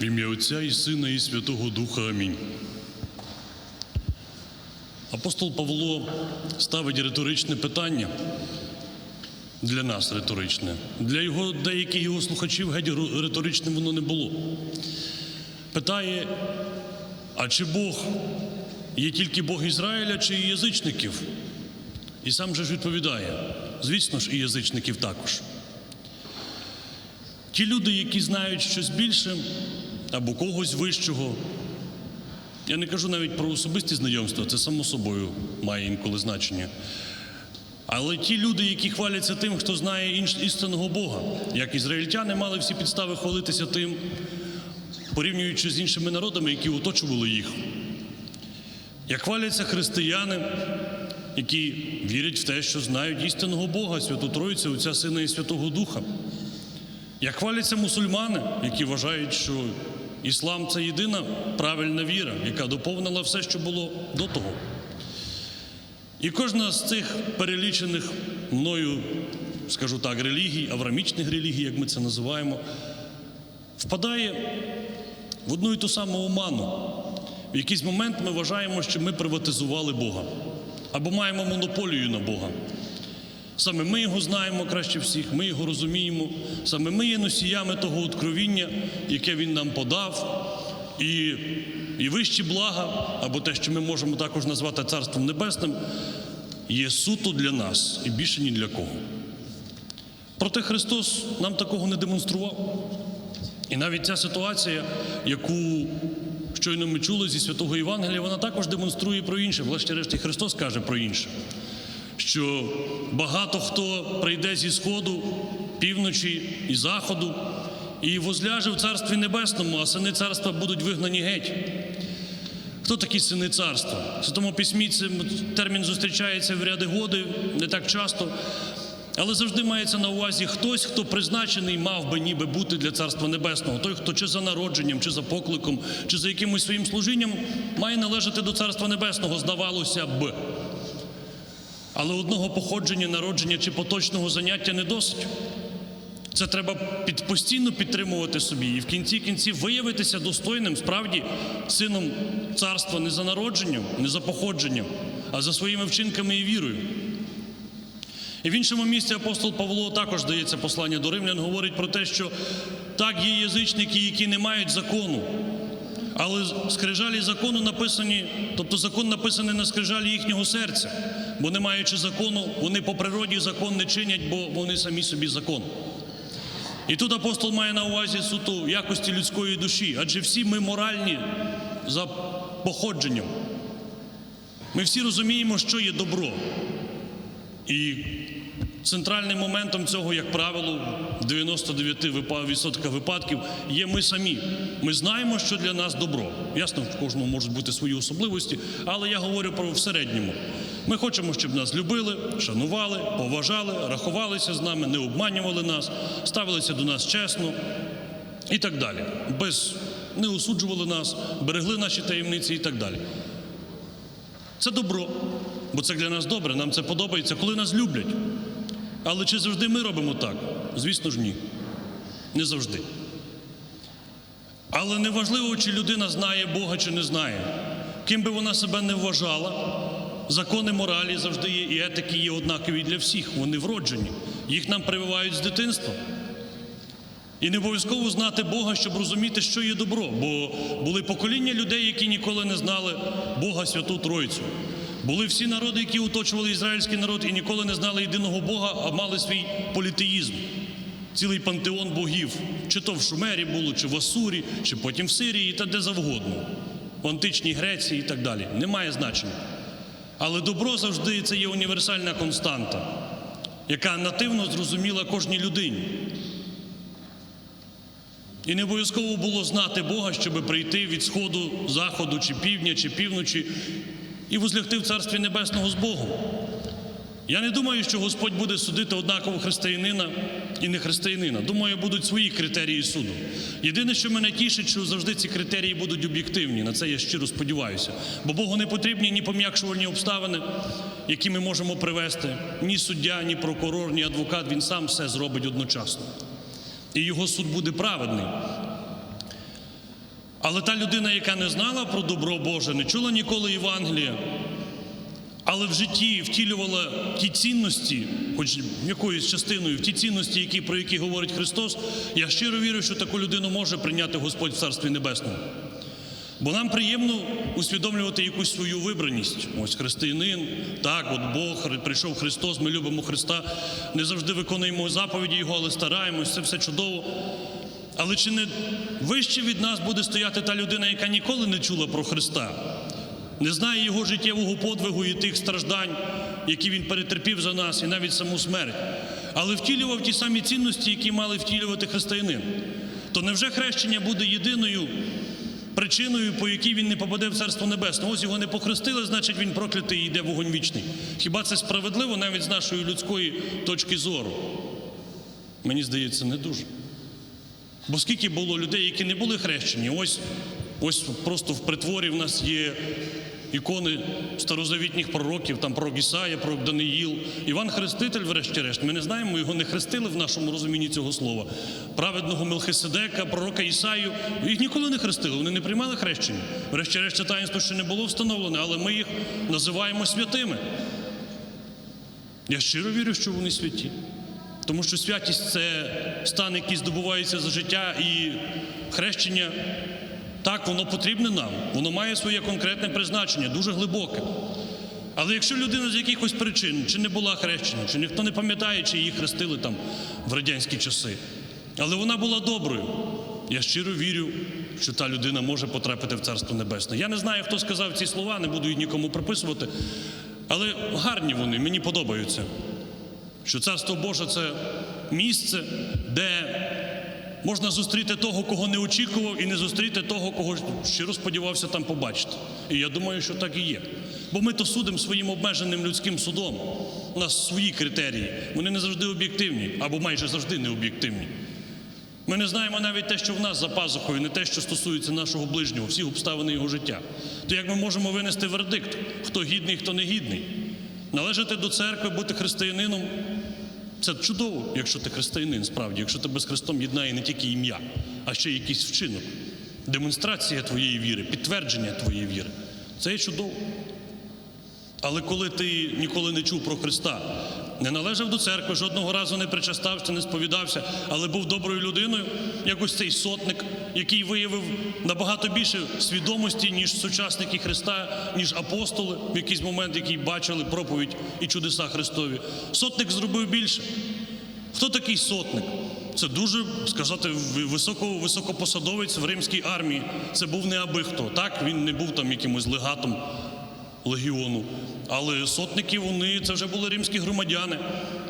В ім'я Отця і Сина, і Святого Духа. Амінь. Апостол Павло ставить риторичне питання для нас риторичне. Для його деяких його слухачів геть риторичним воно не було. Питає: а чи Бог є тільки Бог Ізраїля, чи і язичників? І сам же ж відповідає: звісно ж, і язичників також. Ті люди, які знають щось більше або когось вищого, я не кажу навіть про особисті знайомства, це само собою має інколи значення. Але ті люди, які хваляться тим, хто знає істинного Бога, як ізраїльтяни мали всі підстави хвалитися тим, порівнюючи з іншими народами, які оточували їх. Як хваляться християни, які вірять в те, що знають істинного Бога, Святу Троїцю, Отця Сина і Святого Духа. Як хваляться мусульмани, які вважають, що іслам це єдина правильна віра, яка доповнила все, що було до того. І кожна з цих перелічених мною, скажу так, релігій, аврамічних релігій, як ми це називаємо, впадає в одну і ту саму оману. В якийсь момент ми вважаємо, що ми приватизували Бога або маємо монополію на Бога. Саме ми його знаємо краще всіх, ми його розуміємо, саме ми є носіями того откровіння, яке він нам подав, і, і вищі блага, або те, що ми можемо також назвати Царством Небесним, є суто для нас і більше ні для кого. Проте Христос нам такого не демонстрував. І навіть ця ситуація, яку щойно ми чули зі святого Євангелія, вона також демонструє про інше. Врешті-решт Христос каже про інше що багато хто прийде зі сходу, півночі і заходу і возляже в Царстві Небесному, а сини царства будуть вигнані геть. Хто такі сини царства? В Святому письмі термін зустрічається в ряди годи, не так часто. Але завжди мається на увазі хтось, хто призначений мав би ніби бути для Царства Небесного. Той, хто чи за народженням, чи за покликом, чи за якимось своїм служінням має належати до Царства Небесного, здавалося б. Але одного походження, народження чи поточного заняття не досить. Це треба під, постійно підтримувати собі і в кінці кінців виявитися достойним, справді, сином царства не за народженням, не за походженням, а за своїми вчинками і вірою. І в іншому місці апостол Павло також дається послання до римлян, говорить про те, що так є язичники, які не мають закону, але скрижалі закону написані, тобто закон написаний на скрижалі їхнього серця, бо не маючи закону, вони по природі закон не чинять, бо вони самі собі закон. І тут апостол має на увазі суто якості людської душі, адже всі ми моральні за походженням. Ми всі розуміємо, що є добро. І центральним моментом цього, як правило, в 99% випадків є ми самі. Ми знаємо, що для нас добро. Ясно, в кожному можуть бути свої особливості, але я говорю про в середньому. Ми хочемо, щоб нас любили, шанували, поважали, рахувалися з нами, не обманювали нас, ставилися до нас чесно і так далі. Без не осуджували нас, берегли наші таємниці і так далі. Це добро, бо це для нас добре, нам це подобається, коли нас люблять. Але чи завжди ми робимо так? Звісно ж, ні. Не завжди. Але неважливо, чи людина знає Бога, чи не знає. Ким би вона себе не вважала, закони моралі завжди є, і етики є однакові для всіх. Вони вроджені. Їх нам прививають з дитинства. І не обов'язково знати Бога, щоб розуміти, що є добро. Бо були покоління людей, які ніколи не знали Бога Святу Тройцю. Були всі народи, які оточували ізраїльський народ і ніколи не знали єдиного Бога, а мали свій політеїзм, цілий пантеон богів. Чи то в Шумері було, чи в Асурі, чи потім в Сирії, та де завгодно, в античній Греції і так далі. Немає значення. Але добро завжди це є універсальна константа, яка нативно зрозуміла кожній людині. І не обов'язково було знати Бога, щоб прийти від сходу, заходу, чи півдня, чи півночі і возлягти в Царстві Небесного з Богом. Я не думаю, що Господь буде судити однаково християнина і не християнина. Думаю, будуть свої критерії суду. Єдине, що мене тішить, що завжди ці критерії будуть об'єктивні. На це я щиро сподіваюся. Бо Богу не потрібні ні пом'якшувальні обставини, які ми можемо привести, ні суддя, ні прокурор, ні адвокат. Він сам все зробить одночасно. І його суд буде праведний. Але та людина, яка не знала про добро Боже, не чула ніколи Євангелія, але в житті втілювала ті цінності, хоч якоюсь частиною, в ті цінності, які, про які говорить Христос, я щиро вірю, що таку людину може прийняти Господь в Царстві Небесному. Бо нам приємно усвідомлювати якусь свою вибраність. Ось християнин, так, от Бог, прийшов Христос, ми любимо Христа, не завжди виконуємо заповіді Його, але стараємось, це все чудово. Але чи не вище від нас буде стояти та людина, яка ніколи не чула про Христа, не знає його життєвого подвигу і тих страждань, які він перетерпів за нас, і навіть саму смерть, але втілював ті самі цінності, які мали втілювати християнин? То невже хрещення буде єдиною причиною, по якій він не попаде в Царство Небесне? Ось його не похрестили, значить він проклятий і йде вогонь вічний. Хіба це справедливо навіть з нашої людської точки зору? Мені здається, не дуже. Бо скільки було людей, які не були хрещені, ось, ось просто в притворі в нас є ікони старозавітніх пророків, там пророк Ісая, пророк Даниїл, Іван Хреститель, врешті-решт. Ми не знаємо, ми його не хрестили в нашому розумінні цього слова. Праведного Мелхиседека, пророка Ісаю, їх ніколи не хрестили, вони не приймали хрещення. Врешті-решт, це таїнство ще не було встановлене, але ми їх називаємо святими. Я щиро вірю, що вони святі. Тому що святість це стан, який здобувається за життя, і хрещення так, воно потрібне нам, воно має своє конкретне призначення, дуже глибоке. Але якщо людина з якихось причин чи не була хрещена, чи ніхто не пам'ятає, чи її хрестили там в радянські часи, але вона була доброю, я щиро вірю, що та людина може потрапити в Царство Небесне. Я не знаю, хто сказав ці слова, не буду їх нікому приписувати, але гарні вони, мені подобаються що Царство Боже це місце, де можна зустріти того, кого не очікував, і не зустріти того, кого щиро сподівався там побачити. І я думаю, що так і є. Бо ми то судимо своїм обмеженим людським судом. У нас свої критерії. Вони не завжди об'єктивні, або майже завжди не об'єктивні. Ми не знаємо навіть те, що в нас за пазухою, не те, що стосується нашого ближнього, всіх обставин його життя. То як ми можемо винести вердикт, хто гідний, хто не гідний? Належати до церкви, бути християнином це чудово, якщо ти християнин, справді, якщо тебе з Христом єднає не тільки ім'я, а ще якийсь вчинок, демонстрація твоєї віри, підтвердження твоєї віри. Це є чудово. Але коли ти ніколи не чув про Христа, не належав до церкви, жодного разу не причастався, не сповідався, але був доброю людиною, як ось цей сотник, який виявив набагато більше свідомості, ніж сучасники Христа, ніж апостоли, в якийсь момент, які бачили проповідь і чудеса Христові. Сотник зробив більше. Хто такий сотник? Це дуже сказати високо, високопосадовець в римській армії. Це був не аби хто. Так він не був там якимось легатом легіону. Але сотники вони це вже були римські громадяни.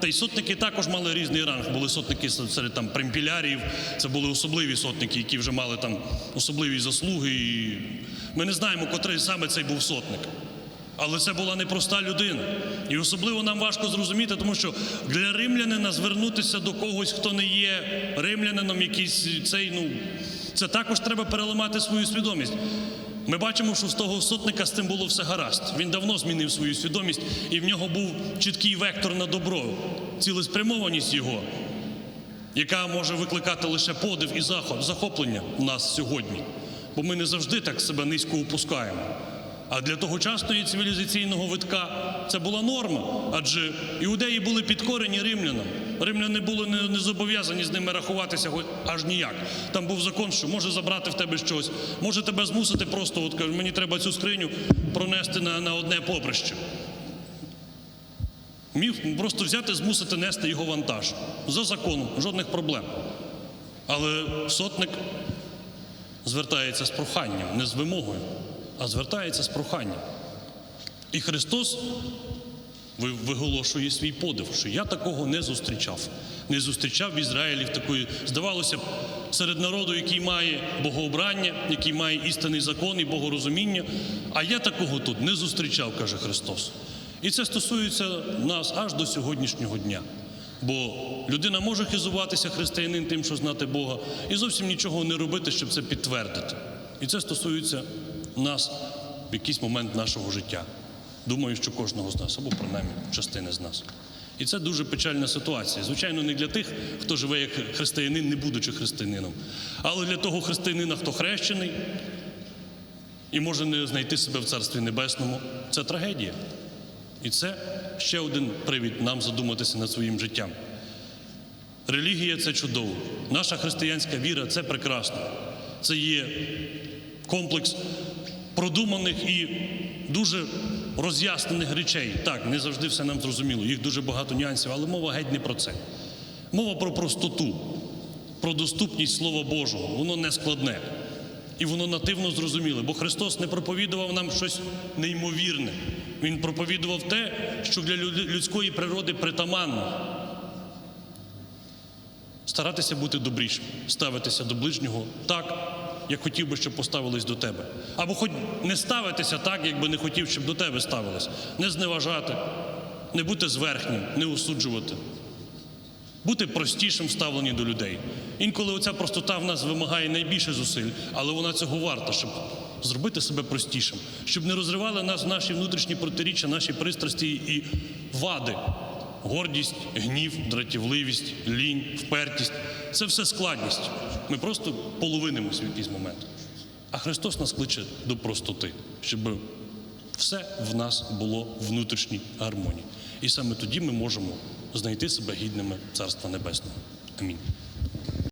Та й сотники також мали різний ранг. Були сотники серед там примпілярів, це були особливі сотники, які вже мали там особливі заслуги. І Ми не знаємо, котрий саме цей був сотник. Але це була непроста людина. І особливо нам важко зрозуміти, тому що для римлянина звернутися до когось, хто не є римлянином, якийсь цей, ну це також треба переламати свою свідомість. Ми бачимо, що з того сотника з цим було все гаразд. Він давно змінив свою свідомість, і в нього був чіткий вектор на добро, цілеспрямованість його, яка може викликати лише подив і захоплення в нас сьогодні. Бо ми не завжди так себе низько опускаємо. А для тогочасного і цивілізаційного витка це була норма, адже іудеї були підкорені римлянам. Римляни були не, не зобов'язані з ними рахуватися аж ніяк. Там був закон, що може забрати в тебе щось, може тебе змусити просто, от кажуть, мені треба цю скриню пронести на, на одне поприще. Міг просто взяти, змусити нести його вантаж. За законом, жодних проблем. Але сотник звертається з проханням, не з вимогою а звертається з проханням. І Христос виголошує свій подив, що я такого не зустрічав. Не зустрічав в Ізраїлі такої, здавалося б, серед народу, який має богообрання, який має істинний закон і богорозуміння. А я такого тут не зустрічав, каже Христос. І це стосується нас аж до сьогоднішнього дня. Бо людина може хизуватися християнин тим, що знати Бога, і зовсім нічого не робити, щоб це підтвердити. І це стосується нас в якийсь момент нашого життя. Думаю, що кожного з нас, або принаймні частини з нас. І це дуже печальна ситуація. Звичайно, не для тих, хто живе як християнин, не будучи християнином, але для того християнина, хто хрещений і може не знайти себе в Царстві Небесному. Це трагедія. І це ще один привід нам задуматися над своїм життям. Релігія це чудово. Наша християнська віра це прекрасно. Це є комплекс продуманих і дуже роз'яснених речей. Так, не завжди все нам зрозуміло, їх дуже багато нюансів, але мова геть не про це. Мова про простоту, про доступність Слова Божого. Воно не складне. І воно нативно зрозуміле, бо Христос не проповідував нам щось неймовірне. Він проповідував те, що для людської природи притаманно. Старатися бути добрішим, ставитися до ближнього так, як хотів би, щоб поставились до тебе. Або хоч не ставитися так, як би не хотів, щоб до тебе ставились. Не зневажати, не бути зверхнім, не осуджувати. Бути простішим в до людей. Інколи оця простота в нас вимагає найбільше зусиль, але вона цього варта, щоб зробити себе простішим, щоб не розривали нас наші внутрішні протиріччя, наші пристрасті і вади. Гордість, гнів, дратівливість, лінь, впертість це все складність. Ми просто половинимося в якийсь момент. А Христос нас кличе до простоти, щоб все в нас було внутрішній гармонії. І саме тоді ми можемо знайти себе гідними Царства Небесного. Амінь.